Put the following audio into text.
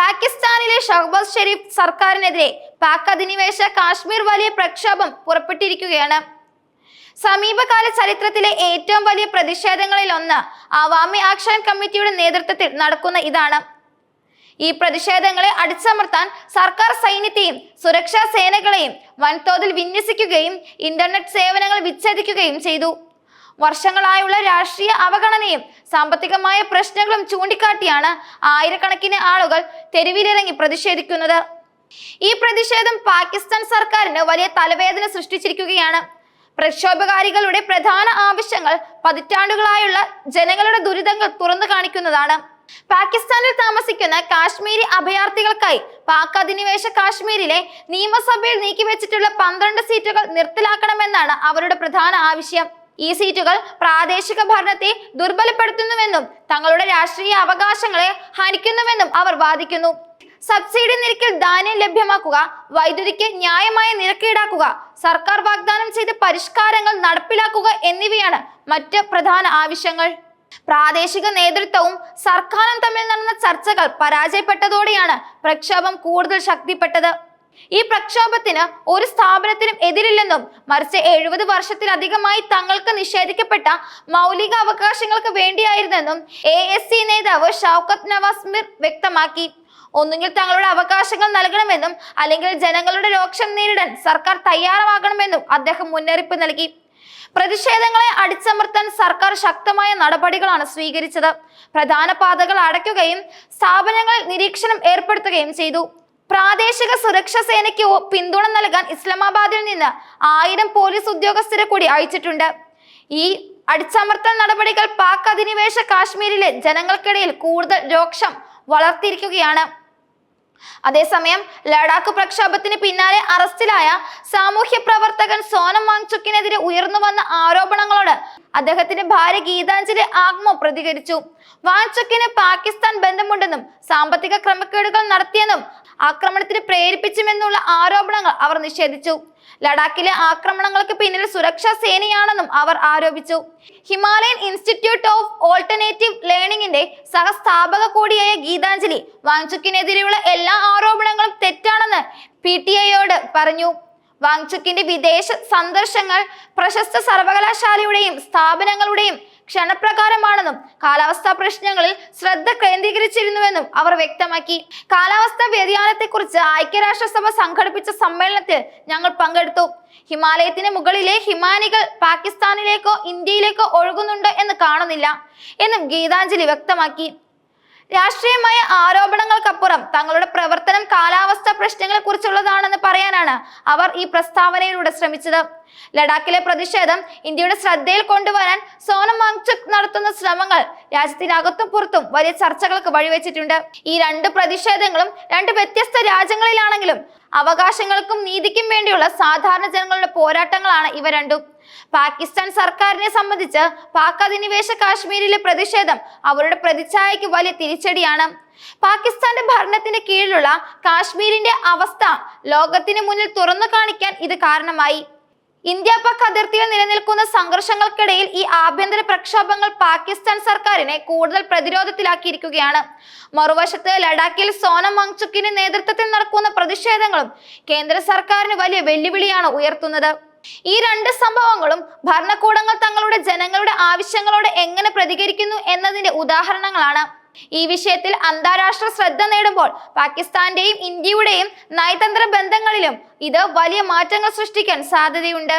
പാകിസ്ഥാനിലെ ഷഹബാസ് ഷെരീഫ് സർക്കാരിനെതിരെ പാക് അധിനിവേശ കാശ്മീർ വലിയ പ്രക്ഷോഭം പുറപ്പെട്ടിരിക്കുകയാണ്. സമീപകാല ചരിത്രത്തിലെ ഏറ്റവും വലിയ പ്രതിഷേധങ്ങളിൽ ഒന്ന് അവാമി ആക്ഷൻ കമ്മിറ്റിയുടെ നേതൃത്വത്തിൽ നടക്കുന്ന ഇതാണ്. ഈ പ്രതിഷേധങ്ങളെ അടിച്ചമർത്താൻ സർക്കാർ സൈന്യത്തെയും സുരക്ഷാ സേനകളെയും വൻതോതിൽ വിന്യസിക്കുകയും ഇന്റർനെറ്റ് സേവനങ്ങൾ വിച്ഛേദിക്കുകയും ചെയ്തു. വർഷങ്ങളായുള്ള രാഷ്ട്രീയ അവഗണനയും സാമ്പത്തികമായ പ്രശ്നങ്ങളും ചൂണ്ടിക്കാട്ടിയാണ് ആയിരക്കണക്കിന് ആളുകൾ തെരുവിലിറങ്ങി പ്രതിഷേധിക്കുന്നത്. ഈ പ്രതിഷേധം പാകിസ്ഥാൻ സർക്കാരിന് വലിയ തലവേദന സൃഷ്ടിച്ചിരിക്കുകയാണ്. പ്രക്ഷോഭകാരികളുടെ പ്രധാന ആവശ്യങ്ങൾ പതിറ്റാണ്ടുകളായുള്ള ജനങ്ങളുടെ ദുരിതങ്ങൾ തുറന്നു കാണിക്കുന്നതാണ്. പാകിസ്ഥാനിൽ താമസിക്കുന്ന കാശ്മീരി അഭയാർത്ഥികൾക്കായി പാക് അധിനിവേശ കാശ്മീരിലെ നിയമസഭയിൽ നീക്കിവെച്ചിട്ടുള്ള പന്ത്രണ്ട് സീറ്റുകൾ നിർത്തലാക്കണമെന്നാണ് അവരുടെ പ്രധാന ആവശ്യം. ഈ സീറ്റുകൾ പ്രാദേശിക ഭരണത്തെ ദുർബലപ്പെടുത്തുന്നുവെന്നും തങ്ങളുടെ രാഷ്ട്രീയ അവകാശങ്ങളെ ഹനിക്കുന്നുവെന്നും അവർ വാദിക്കുന്നു. സബ്സിഡി നിരക്കിൽ ധാന്യം ലഭ്യമാക്കുക വൈദ്യുതിക്ക് ന്യായമായ നിരക്ക് ഈടാക്കുക സർക്കാർ വാഗ്ദാനം ചെയ്ത പരിഷ്കാരങ്ങൾ നടപ്പിലാക്കുക എന്നിവയാണ് മറ്റ് പ്രധാന ആവശ്യങ്ങൾ. പ്രാദേശിക നേതൃത്വവും സർക്കാരും തമ്മിൽ നടന്ന ചർച്ചകൾ പരാജയപ്പെട്ടതോടെയാണ് പ്രക്ഷോഭം കൂടുതൽ ശക്തിപ്പെട്ടത്. ഈ പ്രക്ഷോഭത്തിന് ഒരു സ്ഥാപനത്തിനും എതിരില്ലെന്നും മറിച്ച് എഴുപത് വർഷത്തിലധികമായി തങ്ങൾക്ക് നിഷേധിക്കപ്പെട്ട മൗലിക അവകാശങ്ങൾക്ക് വേണ്ടിയായിരുന്നെന്നും എ എസ് സി നേതാവ് ഷൗക്കത്ത് നവാസ് മിർ വ്യക്തമാക്കി. ഒന്നുകിൽ തങ്ങളുടെ അവകാശങ്ങൾ നൽകണമെന്നും അല്ലെങ്കിൽ ജനങ്ങളുടെ രോക്ഷം നേരിടാൻ സർക്കാർ തയ്യാറാകണമെന്നും അദ്ദേഹം മുന്നറിയിപ്പ് നൽകി. പ്രതിഷേധങ്ങളെ അടിച്ചമർത്താൻ സർക്കാർ ശക്തമായ നടപടികളാണ് സ്വീകരിച്ചത്. പ്രധാന പാതകൾ അടയ്ക്കുകയും സ്ഥാപനങ്ങളിൽ നിരീക്ഷണം ഏർപ്പെടുത്തുകയും ചെയ്തു. പ്രാദേശിക സുരക്ഷാ സേനയ്ക്ക് പിന്തുണ നൽകാൻ ഇസ്ലാമാബാദിൽ നിന്ന് ആയിരം പോലീസ് ഉദ്യോഗസ്ഥരെ കൂടി അയച്ചിട്ടുണ്ട്. ഈ അടിച്ചമർത്തൽ നടപടികൾ പാക് അധിനിവേശ കാശ്മീരിലെ ജനങ്ങൾക്കിടയിൽ കൂടുതൽ രോക്ഷം വളർത്തിയിരിക്കുകയാണ്. അതേസമയം ലഡാക്ക് പ്രക്ഷോഭത്തിന് പിന്നാലെ അറസ്റ്റിലായ സാമൂഹ്യ പ്രവർത്തകൻ സോനം വാങ്ചുക്കിനെതിരെ ഉയർന്നു വന്ന ആരോപണങ്ങളോട് അദ്ദേഹത്തിന്റെ ഭാര്യ ഗീതാഞ്ജലി ആഗ്മോ പ്രതികരിച്ചു. വാങ്ചുക്കിന് പാകിസ്ഥാൻ ബന്ധമുണ്ടെന്നും സാമ്പത്തിക ക്രമക്കേടുകൾ നടത്തിയെന്നും ആക്രമണത്തിന് പ്രേരിപ്പിച്ചുമെന്നുള്ള ആരോപണങ്ങൾ അവർ നിഷേധിച്ചു. ലഡാക്കിലെ ആക്രമണങ്ങൾക്ക് പിന്നിൽ സുരക്ഷാ സേനയാണെന്നും അവർ ആരോപിച്ചു. ഹിമാലയൻ ഇൻസ്റ്റിറ്റ്യൂട്ട് ഓഫ് ഓൾട്ടർനേറ്റീവ് ലേണിംഗിന്റെ സഹസ്ഥാപക കൂടിയായ ഗീതാഞ്ജലി വാങ്ചുക്കിനെതിരെയുള്ള എല്ലാ ആരോപണങ്ങളും തെറ്റാണെന്ന് പി ടി ഐയോട് പറഞ്ഞു. വാങ്ചുക്കിന്റെ വിദേശ സന്ദർശങ്ങൾ പ്രശസ്ത സർവകലാശാലയുടെയും സ്ഥാപനങ്ങളുടെയും ക്ഷണപ്രകാരമാണെന്നും കാലാവസ്ഥാ പ്രശ്നങ്ങളിൽ ശ്രദ്ധ കേന്ദ്രീകരിച്ചിരുന്നുവെന്നും അവർ വ്യക്തമാക്കി. കാലാവസ്ഥാ വ്യതിയാനത്തെക്കുറിച്ച് ഐക്യരാഷ്ട്രസഭ സംഘടിപ്പിച്ച സമ്മേളനത്തിൽ ഞങ്ങൾ പങ്കെടുത്തു. ഹിമാലയത്തിന് മുകളിലെ ഹിമാനികൾ പാകിസ്ഥാനിലേക്കോ ഇന്ത്യയിലേക്കോ ഒഴുകുന്നുണ്ടോ എന്ന് കാണുന്നില്ല എന്നും ഗീതാഞ്ജലി വ്യക്തമാക്കി. രാഷ്ട്രീയമായ ആരോപണങ്ങൾക്കപ്പുറം തങ്ങളുടെ പ്രവർത്തനം കാലാവസ്ഥ പ്രശ്നങ്ങളെ കുറിച്ചുള്ളതാണെന്ന് പറയാനാണ് അവർ ഈ പ്രസ്താവനയിലൂടെ ശ്രമിച്ചത്. ലഡാക്കിലെ പ്രതിഷേധം ഇന്ത്യയുടെ ശ്രദ്ധയിൽ കൊണ്ടുവരാൻ സോനം വാങ്ചുക് നടത്തുന്ന ശ്രമങ്ങൾ രാജ്യത്തിനകത്തും പുറത്തും വലിയ ചർച്ചകൾക്ക് വഴിവെച്ചിട്ടുണ്ട്. ഈ രണ്ട് പ്രതിഷേധങ്ങളും രണ്ട് വ്യത്യസ്ത രാജ്യങ്ങളിലാണെങ്കിലും അവകാശങ്ങൾക്കും നീതിക്കും വേണ്ടിയുള്ള സാധാരണ ജനങ്ങളുടെ പോരാട്ടങ്ങളാണ് ഇവ രണ്ടും. പാകിസ്ഥാൻ സർക്കാരിനെ സംബന്ധിച്ച് പാക് അധിനിവേശ കാശ്മീരിലെ പ്രതിഷേധം അവരുടെ പ്രതിച്ഛായയ്ക്ക് വലിയ തിരിച്ചടിയാണ്. പാകിസ്ഥാന്റെ ഭരണത്തിന് കീഴിലുള്ള കാശ്മീരിന്റെ അവസ്ഥ ലോകത്തിന് മുന്നിൽ തുറന്നു കാണിക്കാൻ ഇത് കാരണമായി. ഇന്ത്യ പാക് അതിർത്തിയിൽ നിലനിൽക്കുന്ന സംഘർഷങ്ങൾക്കിടയിൽ ഈ ആഭ്യന്തര പ്രക്ഷോഭങ്ങൾ പാകിസ്ഥാൻ സർക്കാരിനെ കൂടുതൽ പ്രതിരോധത്തിലാക്കിയിരിക്കുകയാണ്. മറുവശത്ത് ലഡാക്കിൽ സോനം മങ്ചുക്കിന്റെ നേതൃത്വത്തിൽ നടക്കുന്ന പ്രതിഷേധങ്ങളും കേന്ദ്ര സർക്കാരിന് വലിയ വെല്ലുവിളിയാണ് ഉയർത്തുന്നത്. ഈ രണ്ട് സംഭവങ്ങളും ഭരണകൂടങ്ങൾ തങ്ങളുടെ ജനങ്ങളുടെ ആവശ്യങ്ങളോട് എങ്ങനെ പ്രതികരിക്കുന്നു എന്നതിന്റെ ഉദാഹരണങ്ങളാണ്. ഈ വിഷയത്തിൽ അന്താരാഷ്ട്ര ശ്രദ്ധ നേടുമ്പോൾ പാകിസ്ഥാന്റെയും ഇന്ത്യയുടെയും നയതന്ത്ര ബന്ധങ്ങളിലും ഇത് വലിയ മാറ്റങ്ങൾ സൃഷ്ടിക്കാൻ സാധ്യതയുണ്ട്.